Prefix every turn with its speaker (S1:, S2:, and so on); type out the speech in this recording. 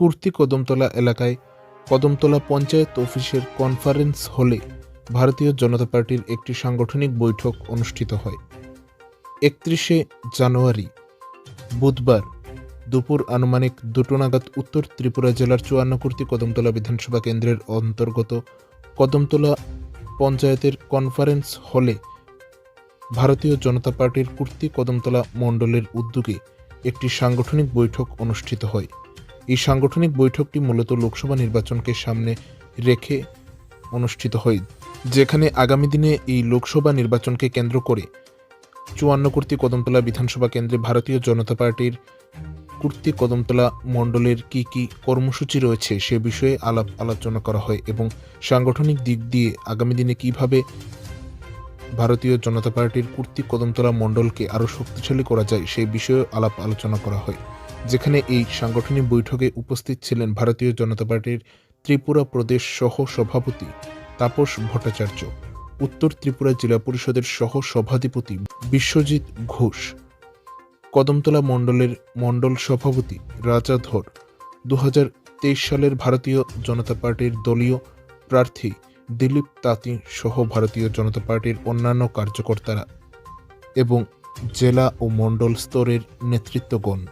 S1: কুর্তি কদমতলা এলাকায় কদমতলা পঞ্চায়েত অফিসের কনফারেন্স হলে ভারতীয় জনতা পার্টির একটি সাংগঠনিক বৈঠক অনুষ্ঠিত হয়। একত্রিশে জানুয়ারি, বুধবার দুপুর আনুমানিক দুটো নাগাদ উত্তর ত্রিপুরা জেলার চুয়ান্ন কুর্তি কদমতলা বিধানসভা কেন্দ্রের অন্তর্গত কদমতলা পঞ্চায়েতের কনফারেন্স হলে ভারতীয় জনতা পার্টির কুর্তি কদমতলা মণ্ডলের উদ্যোগে একটি সাংগঠনিক বৈঠক অনুষ্ঠিত হয়। এই সাংগঠনিক বৈঠকটি মূলত লোকসভা নির্বাচনকে সামনে রেখে অনুষ্ঠিত হয়, যেখানে আগামী দিনে এই লোকসভা নির্বাচনকে কেন্দ্র করে চুয়ান্ন কুর্তি কদমতলা বিধানসভা কেন্দ্রে ভারতীয় জনতা পার্টির কুর্তি কদমতলা মণ্ডলের কি কি কর্মসূচি রয়েছে সে বিষয়ে আলাপ আলোচনা করা হয় এবং সাংগঠনিক দিক দিয়ে আগামী দিনে কীভাবে ভারতীয় জনতা পার্টির কুর্তি কদমতলা মণ্ডলকে আরও শক্তিশালী করা যায় সেই বিষয়ে আলাপ আলোচনা করা হয়। যেখানে এই সাংগঠনিক বৈঠকে উপস্থিত ছিলেন ভারতীয় জনতা পার্টির ত্রিপুরা প্রদেশ সহ সভাপতি তাপস ভট্টাচার্য, উত্তর ত্রিপুরা জেলা পরিষদের সহ সভাধিপতি বিশ্বজিৎ ঘোষ, কদমতলা মণ্ডলের মণ্ডল সভাপতি রাজা ধর দু সালের ভারতীয় জনতা পার্টির দলীয় প্রার্থী দিলীপ তাঁতি সহ ভারতীয় জনতা পার্টির অন্যান্য কার্যকর্তারা এবং জেলা ও মণ্ডল স্তরের নেতৃত্বগণ।